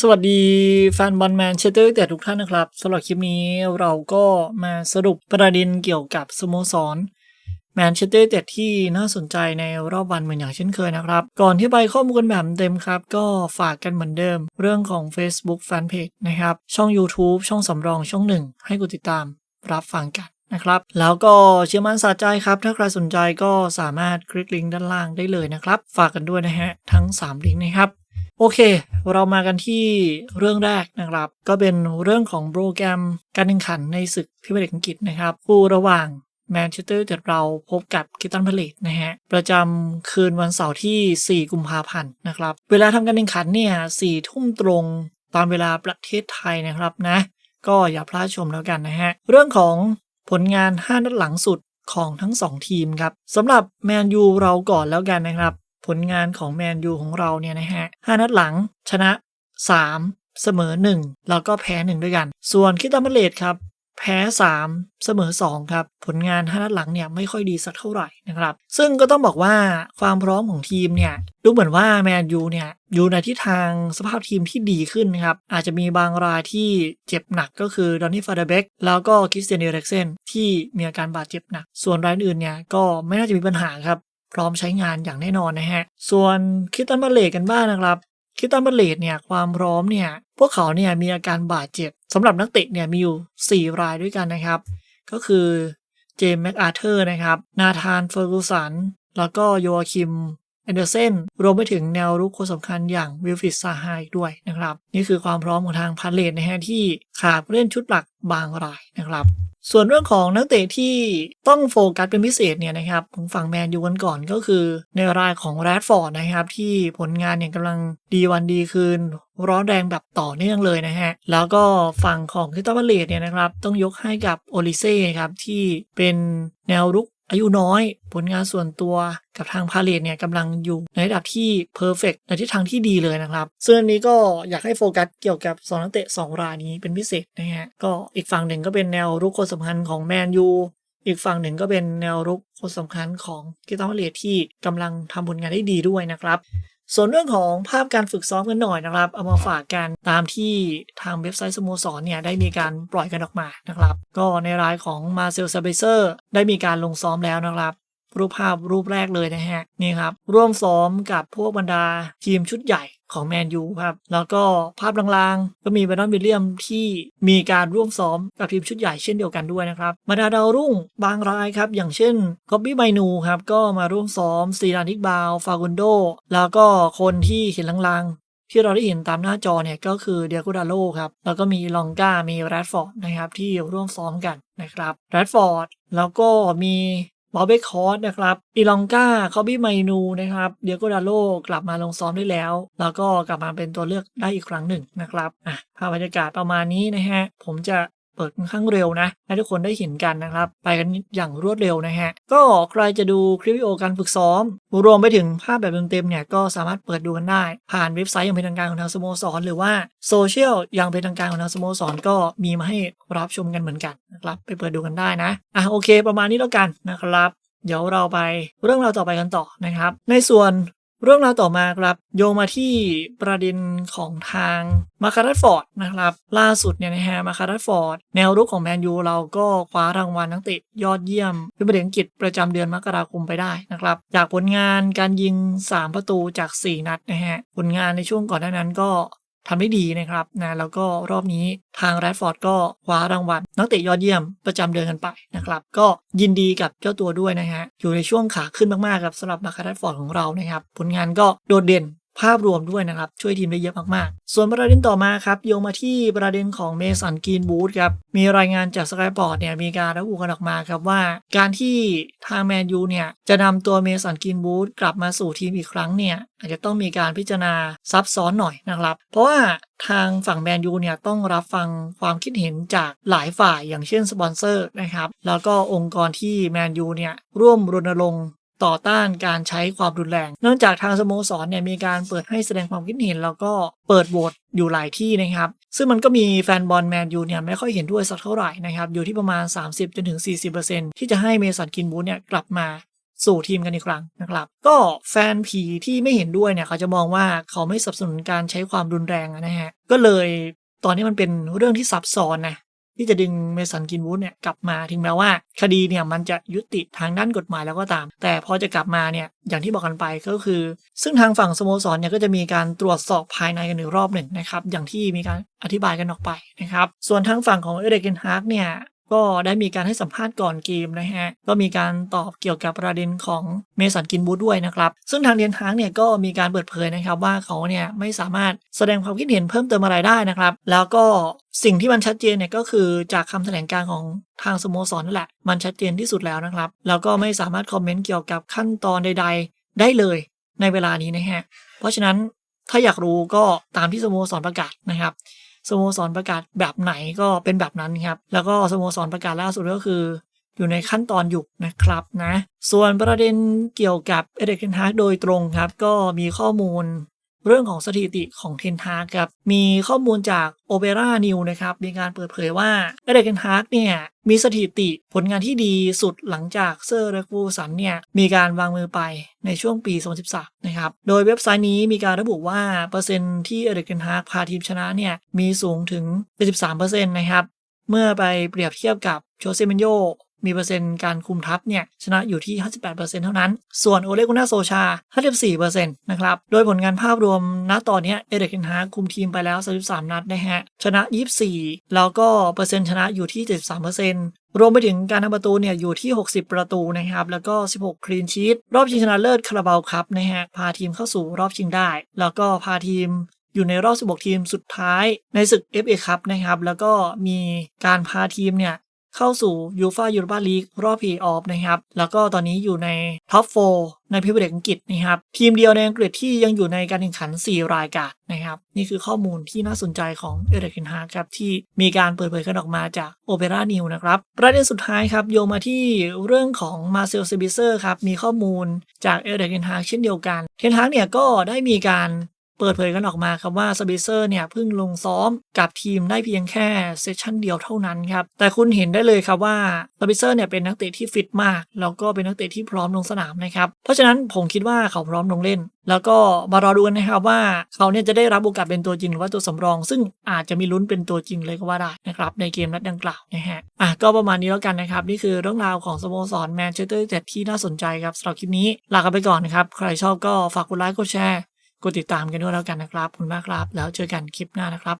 สวัสดีแฟนบอลแมนเชสเตอร์แต่ทุกท่านนะครับสำหรับคลิปนี้เราก็มาสรุปประเด็นเกี่ยวกับสโมสรแมนเชสเตอร์แต่ที่น่าสนใจในรอบวันเหมือนอย่างเช่นเคยนะครับ ก่อนที่ไปข้อมูลกันแบบเต็มครับ ก็ฝากกันเหมือนเดิม เรื่องของ Facebook Fanpage นะครับ ช่อง YouTube ช่องสำรองช่องหนึ่งให้กดติดตามรับฟังกันนะครับ แล้วก็เชื่อมั่นสาใจครับ ถ้าใครสนใจก็สามารถคลิกลิงก์ด้านล่างได้เลยนะครับ ฝากกันด้วยนะฮะทั้ง 3 ลิงก์นะครับ โอเค เรามากันที่เรื่องแรกนะครับ ก็เป็นเรื่องของโปรแกรมการแข่งขันในศึกพรีเมียร์ลีกอังกฤษนะครับ คู่ระหว่างแมนเชสเตอร์เดเราพบกับคิตันพาเลตนะฮะ ประจำคืนวันเสาร์ที่ 4 กุมภาพันธ์นะครับ เวลาทำการแข่งขันเนี่ย4ทุ่มตรงตามเวลาประเทศไทยนะครับนะ ก็อย่าพลาดชมแล้วกันนะฮะ เรื่องของผลงาน 5 นัดหลังสุดของทั้ง 2 ทีมครับสำหรับแมนยูเราก่อนแล้วกันนะครับ ผลงานของแมนยูของเราเนี่ยนะฮะ5นัดหลังชนะ 3 เสมอ 1 แล้วก็แพ้ 1 ด้วยกัน ส่วนคิตามาเลตครับ แพ้ 3 เสมอ 2 ครับ ผลงาน5นัดหลังเนี่ยไม่ค่อยดีสักเท่าไหร่นะครับ ซึ่งก็ต้องบอกว่าความพร้อมของทีมเนี่ยดูเหมือนว่าแมนยูเนี่ยอยู่ในทิศทางสภาพทีมที่ดีขึ้นนะครับ อาจจะมีบางรายที่เจ็บหนักก็คือดอนนี่ฟาเดเบกแล้วก็คริสเตียนเอริกเซนที่มีอาการบาดเจ็บหนัก ส่วนรายอื่นเนี่ยก็ไม่น่าจะมีปัญหาครับ พร้อมใช้งานอย่างแน่นอนนะฮะ ส่วนคิตันบัลเลตกันบ้างนะครับคิตันบัลเลตเนี่ยความพร้อมเนี่ยพวกเขาเนี่ยมีอาการบาดเจ็บสำหรับนักเตะเนี่ยมีอยู่ 4 รายด้วยกันนะครับ ก็คือเจมส์แม็กอาเธอร์นะครับ นาธานเฟอร์กูสัน แล้วก็โยอาคิม แอนเดอร์เซนรวมไปถึงแนวรุกคนสำคัญอย่างวิลฟิดซาฮายด้วยนะครับ นี่คือความพร้อมของทางพาเลตนะฮะที่ขาดเล่นชุดหลักบางรายนะครับส่วนเรื่องของนักเตะที่ต้องโฟกัสเป็นพิเศษเนี่ยนะครับของฝั่งแมนยูกันก่อนก็คือ ในรายของแรดฟอร์ดนะครับ ที่ผลงานเนี่ยกำลังดีวันดีคืน ร้อนแรงแบบต่อเนื่องเลยนะฮะ แล้วก็ฝั่งของคิตาบัลเลตเนี่ยนะครับ ต้องยกให้กับโอลิเซ่ครับ ที่เป็นแนวรุก อายุน้อย ผลงานส่วนตัวกับทางพาเลตเนี่ยกำลังอยู่ในระดับที่เพอร์เฟกในทิศทางที่ดีเลยนะครับซึ่งอันนี้ก็อยากให้โฟกัสเกี่ยวกับ2นักเตะ2รายนี้เป็นพิเศษนะฮะก็อีกฝั่งหนึ่งก็เป็นแนวรุกคนสำคัญของแมนยูอีกฝั่งหนึ่งก็เป็นแนวรุกคนสำคัญของกิตาเลตที่กำลังทำผลงานได้ดีด้วยนะครับ ส่วนเรื่องของภาพการฝึกซ้อมกันหน่อยนะครับ เอามาฝากกันตามที่ทางเว็บไซต์สโมสรเนี่ยได้มีการปล่อยกันออกมานะครับ ก็ในรายของมาเซลซาเบเซอร์ได้มีการลงซ้อมแล้วนะครับ รูปภาพรูปแรกเลยนะฮะนี่ครับร่วมซ้อมกับพวกบรรดาทีมชุดใหญ่ ของแมนยูครับ แล้วก็ภาพลางๆ ก็มีแบรนดอนวิลเลียมที่มีการร่วมซ้อมกับทีมชุดใหญ่เช่นเดียวกันด้วยนะครับบรรดาดาวรุ่งบางรายครับ อย่างเช่นคอบบี้ไมนูครับ ก็มาร่วมซ้อมซีดานิกบาว ฟากุนโด แล้วก็คนที่เห็นลางๆ ที่เราได้เห็นตามหน้าจอเนี่ยก็คือเดียโกดาโลครับ แล้วก็มีลองกามีแรดฟอร์ดนะครับที่ร่วมซ้อมกันนะครับแรดฟอร์ดแล้วก็มี บอเบคอสนะครับอีลองกาคอบี้ไมนูนะครับเดียโกดาโลกลับมาลงซ้อมได้แล้ว แล้วก็กลับมาเป็นตัวเลือกได้อีกครั้งหนึ่งนะครับอะภาพบรรยากาศประมาณนี้นะฮะผมจะ เปิดค่อนข้างเร็วนะให้ทุกคนได้เห็นกันนะครับ ไปกันอย่างรวดเร็วนะฮะ ก็ใครจะดูคลิปวิดีโอการฝึกซ้อม รวมไปถึงภาพแบบเต็มๆเนี่ยก็สามารถเปิดดูกันได้ ผ่านเว็บไซต์อย่างเป็นทางการของทางสโมสร หรือว่าโซเชียลอย่างเป็นทางการของทางสโมสรก็มีมาให้รับชมกันเหมือนกันนะครับไปเปิดดูกันได้นะอะโอเค ประมาณนี้แล้วกันนะครับเดี๋ยวเราไปเรื่องราวต่อไปกันต่อนะครับ ในส่วน เรื่องราวต่อมาครับโยงมาที่ประเด็นของทางมาคารัตฟอร์ดนะครับ ล่าสุดเนี่ยนะฮะมาคารัตฟอร์ดแนวรุกของแมนยูเราก็คว้ารางวัลนักเตะยอดเยี่ยมพิมพ์อังกฤษประจำเดือนมกราคมไปได้นะครับ จากผลงานการยิง 3 ประตูจาก 4 นัดนะฮะผลงานในช่วงก่อนหน้านั้นก็ ทำได้ดีนะครับนะแล้วก็รอบนี้ทางแรดฟอร์ดก็คว้ารางวัลนักเตะยอดเยี่ยมประจำเดือนกันไปนะครับ ก็ยินดีกับเจ้าตัวด้วยนะฮะอยู่ในช่วงขาขึ้นมากๆครับสำหรับมาคาแรดฟอร์ดของเรานะครับ ผลงานก็โดดเด่น ภาพรวมด้วยนะครับ ช่วยทีมได้เยอะมากๆ ส่วนประเด็นต่อมาครับ โยงมาที่ประเด็นของเมสันกีนบูธครับ มีรายงานจากสกายปอร์ตเนี่ยมีการระบุกันออกมาครับว่า การที่ทางแมนยูเนี่ย จะนำตัวเมสันกีนบูธกลับมาสู่ทีมอีกครั้งเนี่ย อาจจะต้องมีการพิจารณาซับซ้อนหน่อยนะครับ เพราะว่าทางฝั่งแมนยูเนี่ยต้องรับฟังความคิดเห็นจากหลายฝ่ายอย่างเช่นสปอนเซอร์นะครับแล้วก็องค์กรที่แมนยูเนี่ยร่วมรณรงค์ ต่อต้านการใช้ความรุนแรง เนื่องจากทางสโมสรเนี่ยมีการเปิดให้แสดงความคิดเห็น แล้วก็เปิดโหวตอยู่หลายที่นะครับ ซึ่งมันก็มีแฟนบอลแมนยูเนี่ยไม่ค่อยเห็นด้วยสักเท่าไหร่นะครับ อยู่ที่ประมาณ 30-40%ที่จะให้เมสันกินบูธเนี่ยกลับมาสู่ทีมกันอีกครั้งนะครับ ก็แฟนผีที่ไม่เห็นด้วยเนี่ยเขาจะมองว่าเขาไม่สนับสนุนการใช้ความรุนแรงนะฮะก็เลยตอนนี้มันเป็นเรื่องที่ซับซ้อนนะ ที่จะดึงเมสันกินวูดเนี่ยกลับมาถึงแม้ว่า คดีเนี่ยมันจะยุติทางด้านกฎหมายแล้วก็ตาม แต่พอจะกลับมาเนี่ยอย่างที่บอกกันไปก็คือ ซึ่งทางฝั่งสโมสรเนี่ยก็จะมีการตรวจสอบภายในกันอีกรอบหนึ่งนะครับอย่างที่มีการอธิบายกันออกไปนะครับส่วนทางฝั่งของเอเดเกนฮาร์กเนี่ย ก็ได้มีการให้สัมภาษณ์ก่อนเกมนะฮะ ก็มีการตอบเกี่ยวกับประเด็นของเมสันกินบูด้วยนะครับ ซึ่งทางเดียนฮางเนี่ยก็มีการเปิดเผยนะครับว่าเขาเนี่ยไม่สามารถแสดงความคิดเห็นเพิ่มเติมอะไรได้นะครับ แล้วก็สิ่งที่มันชัดเจนเนี่ยก็คือจากคำแถลงการของทางสโมสรนั่นแหละ มันชัดเจนที่สุดแล้วนะครับ แล้วก็ไม่สามารถคอมเมนต์เกี่ยวกับขั้นตอนใด ๆ ได้เลยในเวลานี้นะฮะ เพราะฉะนั้นถ้าอยากรู้ก็ตามที่สโมสรประกาศนะครับ สโมสรประกาศแบบไหนก็เป็นแบบนั้นครับ แล้วก็สโมสรประกาศล่าสุดก็คือ อยู่ในขั้นตอนอยู่นะครับนะ ส่วนประเด็นเกี่ยวกับเอเดกเทนฮากโดยตรงครับ ก็มีข้อมูล เรื่องของสถิติของเทนฮากครับ มีข้อมูลจากโอเปร่านิวนะครับ มีการเปิดเผยว่าเอเดกเทนฮากเนี่ย มีสถิติผลงานที่ดีสุดหลังจากเซอร์เรกูสันเนี่ย มีการวางมือไปในช่วงปี 2013 นะครับ โดยเว็บไซต์นี้มีการระบุว่า เปอร์เซ็นต์ที่เอเดกเทนฮากพาทีมชนะเนี่ย มีสูงถึง 73%นะครับ เมื่อไปเปรียบเทียบกับโชเซเมนโย มีเปอร์เซ็นต์การคุมทัพเนี่ยชนะอยู่ที่ 58%เท่านั้น ส่วนโอเลกุน่าโซชา 54%นะครับ โดยผลงานภาพรวมณตอนนี้เอเดกเคนฮาคุมทีมไปแล้ว 33 นัดนะฮะ ชนะ 24 แล้วก็เปอร์เซ็นต์ชนะอยู่ที่ 73%รวมไปถึงการทำประตูเนี่ยอยู่ที่ 60 ประตูนะครับ แล้วก็ 16 คลีนชีตรอบชิงชนะเลิศคาราบาวคัพนะฮะ พาทีมเข้าสู่รอบชิงได้ แล้วก็พาทีมอยู่ในรอบ 16 ทีมสุดท้ายในศึก FA ครับนะครับ แล้วก็มีการพาทีมเนี่ย เข้าสู่ยูฟายูโรปาลีกรอบเพย์ออฟนะครับ แล้วก็ตอนนี้อยู่ในท็อป4ในพรีเมียร์ลีกอังกฤษนะครับ ทีมเดียวในอังกฤษที่ยังอยู่ในการแข่งขัน 4 รายการนะครับ นี่คือข้อมูลที่น่าสนใจของเอเดกินฮาครับ ที่มีการเปิดเผยกันออกมาจากโอเปร่านิวนะครับ ประเด็นสุดท้ายครับ โยงมาที่เรื่องของมาเซลเซบิเซอร์ครับ มีข้อมูลจากเอเดกินฮาเช่นเดียวกันเทนฮาเนี่ยก็ได้มีการ เปิดเผยกันออกมาครับว่าสเปเซอร์เนี่ยเพิ่งลงซ้อมกับทีมได้เพียงแค่เซสชั่นเดียวเท่านั้นครับ แต่คุณเห็นได้เลยครับว่าสเปเซอร์เนี่ยเป็นนักเตะที่ฟิตมาก แล้วก็เป็นนักเตะที่พร้อมลงสนามนะครับ เพราะฉะนั้นผมคิดว่าเขาพร้อมลงเล่น แล้วก็มารอดูกันนะครับว่าเขาเนี่ยจะได้รับโอกาสเป็นตัวจริงหรือว่าตัวสำรอง ซึ่งอาจจะมีลุ้นเป็นตัวจริงเลยก็ว่าได้นะครับในเกมนัดดังกล่าวนะฮะอะก็ประมาณนี้แล้วกันนะครับนี่คือเรื่องราวของสโมสรแมนเชสเตอร์ยูไนเต็ดที่น่าสนใจครับสำหรับคลิปนี้ลากันไปก่อนนะครับใครชอบก็ฝากกดไลค์กดแชร์ ดติดตามกันด้วยแล้วกันนะครับขอบคุณมากครับ แล้วเจอกันคลิปหน้านะครับ